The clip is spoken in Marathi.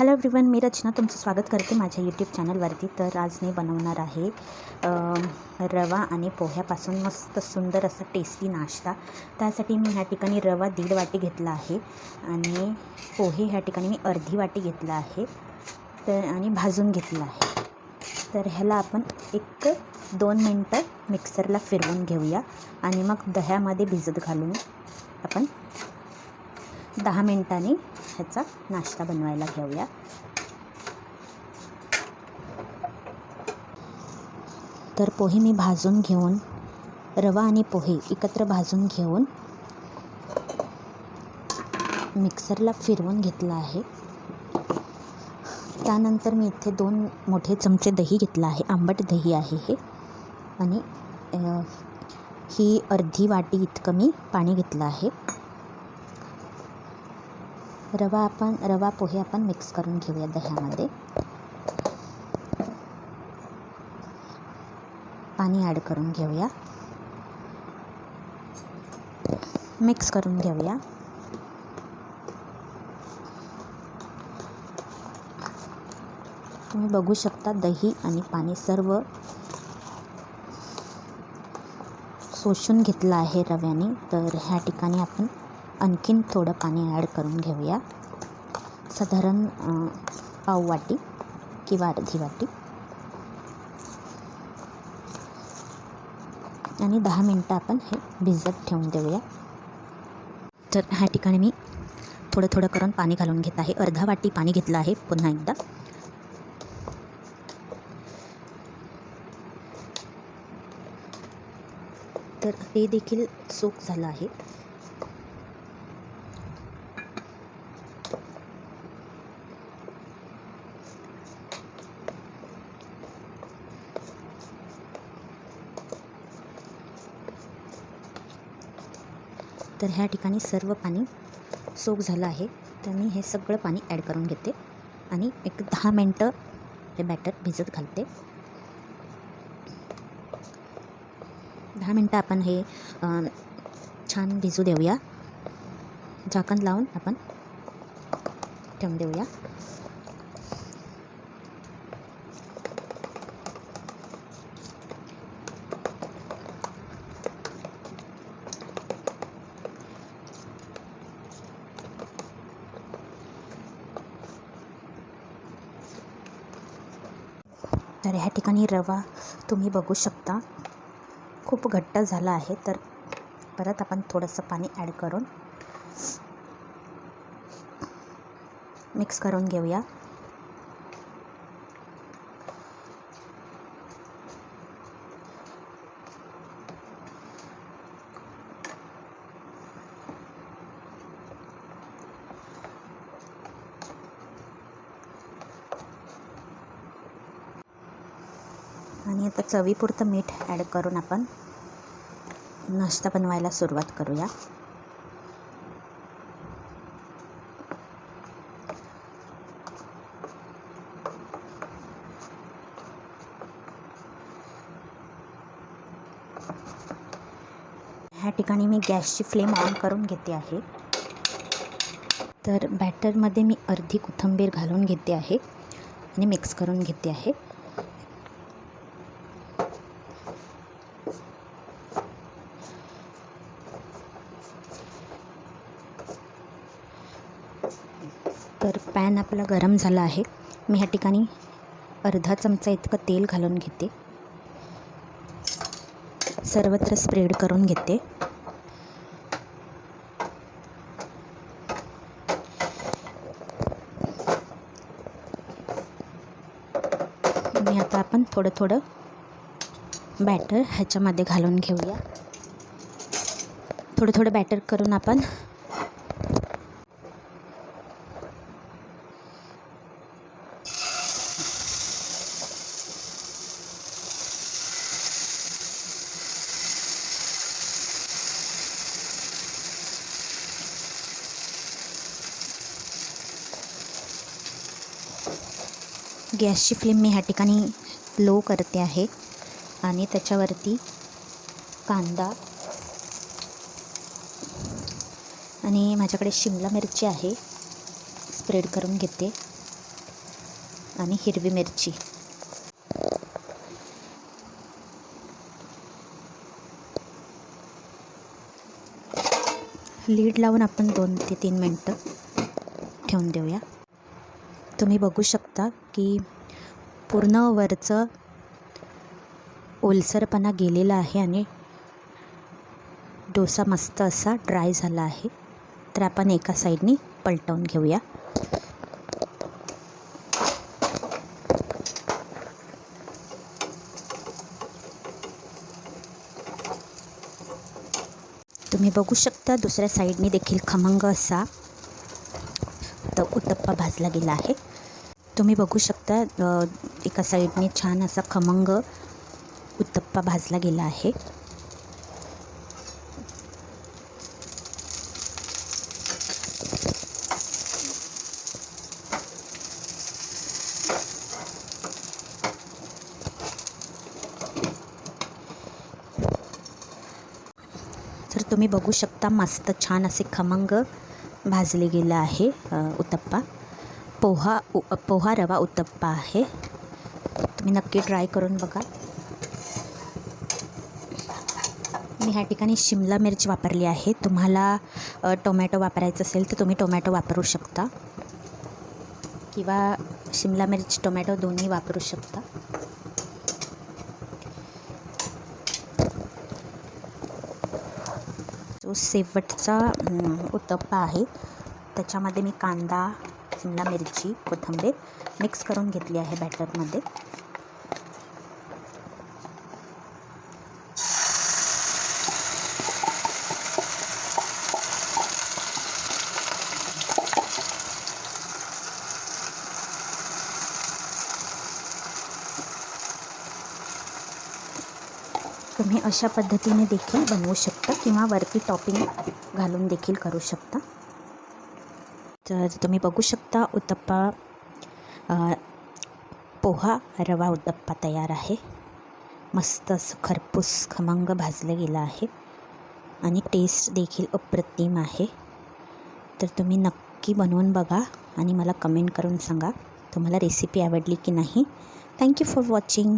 हॅलो एव्हरीवन मी रचना. तुमचं स्वागत करते माझ्या यूट्यूब चॅनलवरती तर आज मी बनवणार आहे रवा आणि पोह्यापासून मस्त सुंदर असा टेस्टी नाश्ता. त्यासाठी मी ह्या ठिकाणी रवा दीड वाटी घेतला आहे आणि पोहे ह्या ठिकाणी मी अर्धी वाटी घेतला आहे तर आणि भाजून घेतला आहे. तर ह्याला आपण एक दोन मिनटं मिक्सरला फिरवून घेऊया आणि मग दह्यामध्ये भिजत घालून आपण दहा मिनटांनी ह्याचा नाश्ता बनवायला घेऊया. तर पोहे मी भाजून घेऊन रवा आणि पोहे एकत्र भाजून घेऊन मिक्सरला फिरवून घेतलं आहे. त्यानंतर मी इथे दोन मोठे चमचे दही घेतलं आहे. आंबट दही आहे हे. आणि ही अर्धी वाटी इतकं मी पाणी घेतलं आहे. रवा आपण, रवा पोहे आपण मिक्स करून घेऊया ॲड करून घेऊया. मिक्स करून घेऊया. तुम्ही शकता दही आणि पाणी सर्व शोषून घेतलं आहे रव्याने. तर ह्या ठिकाणी आपण आणखीन थोडं पाणी ॲड करून घेऊया. साधारण पाव वाटी किंवा अर्धी वाटी. आणि दहा मिनटं आपण हे भिजत ठेवून देऊया. तर ह्या ठिकाणी मी थोडं थोडं करून पाणी घालून घेत आहे. अर्धा वाटी पाणी घेतलं आहे पुन्हा एकदा. तर ते देखील सोक झालं आहे. तर ह्या ठिकाणी सर्व पाणी सोक झालं आहे. तर मी हे सगळं पाणी ॲड करून घेते आणि एक दहा मिनटं हे बॅटर भिजत घालते. दहा मिनटं आपण हे छान भिजू देऊया. झाकण लावून आपण ठेवून देऊया. तर ह्या ठिकाणी रवा तुम्ही बघू शकता. खूप घट्ट झाला आहे तर परत आपण थोडंसं पाणी ॲड करून मिक्स करून घेऊया. आणि आता चवीपुरतं मीठ ॲड करून आपण नाश्ता बनवायला सुरुवात करूया. ह्या ठिकाणी मी गॅसची फ्लेम ऑन करून घेते आहे. तर बॅटरमध्ये मी अर्धी कोथिंबीर घालून घेते आहे आणि मिक्स करून घेते आहे. तर पॅन आपला गरम झाला आहे. मी ह्या ठिकाणी अर्धा चमचा इतकं तेल घालून घेते. सर्वत्र स्प्रेड करून घेते. आणि आता आपण थोडं थोडं बॅटर ह्याच्यामध्ये घालून घेऊया. थोडं थोडं बॅटर करून आपण गॅसची फ्लेम मी ह्या ठिकाणी लो करते आहे. आणि त्याच्यावरती कांदा आणि माझ्याकडे शिमला मिरची आहे. स्प्रेड करून घेते. आणि हिरवी मिरची. लीड लावून आपण दोन ते तीन मिनटं ठेवून देऊया. तुम्ही बघू शकता की पूर्ण वरचं ओलसरपणा गेलेला आहे आणि डोसा मस्त असा ड्राय झाला आहे. तर आपण एका साईडनी पलटवून घेऊया. तुम्ही बघू शकता दुसऱ्या साईडने देखील खमंग असा. तर उत्तप्पा भाजला गेला आहे. तुम्ही बघू शकता एका साईडने छान असा खमंग उत्तप्पा भाजला गेला आहे. तर तुम्ही बघू शकता, मस्त छान असे खमंग भाजले गेलं आहे उत्तप्पा. पोहा उ पोहा रवा उत्तप्पा आहे. तुम्ही नक्की ट्राय करून बघा. मी ह्या ठिकाणी शिमला मिरची वापरली आहे. तुम्हाला टोमॅटो वापरायचं असेल तर तुम्ही टोमॅटो वापरू शकता. किंवा शिमला मिरच टोमॅटो दोन्ही वापरू शकता. जो शेवटचा उत्तप्पा आहे त्याच्यामध्ये मी कांदा शिमला मिरची, कोथिंबीर मिक्स करून घेतली आहे बॅटरमध्ये तुम्ही अशा पद्धतीने देखील बनवू शकता किंवा वरती टॉपिंग घालून देखील करू शकता. तर तुम्ही बघू शकता उत्तप्पा पोहा रवा उत्तप्पा तयार आहे. मस्त असं खरपूस खमंग भाजलं गेलं आहे आणि टेस्ट देखील अप्रतिम आहे. तर तुम्ही नक्की बनवून बघा आणि मला कमेंट करून सांगा तुम्हाला रेसिपी आवडली की नाही. Thank you for watching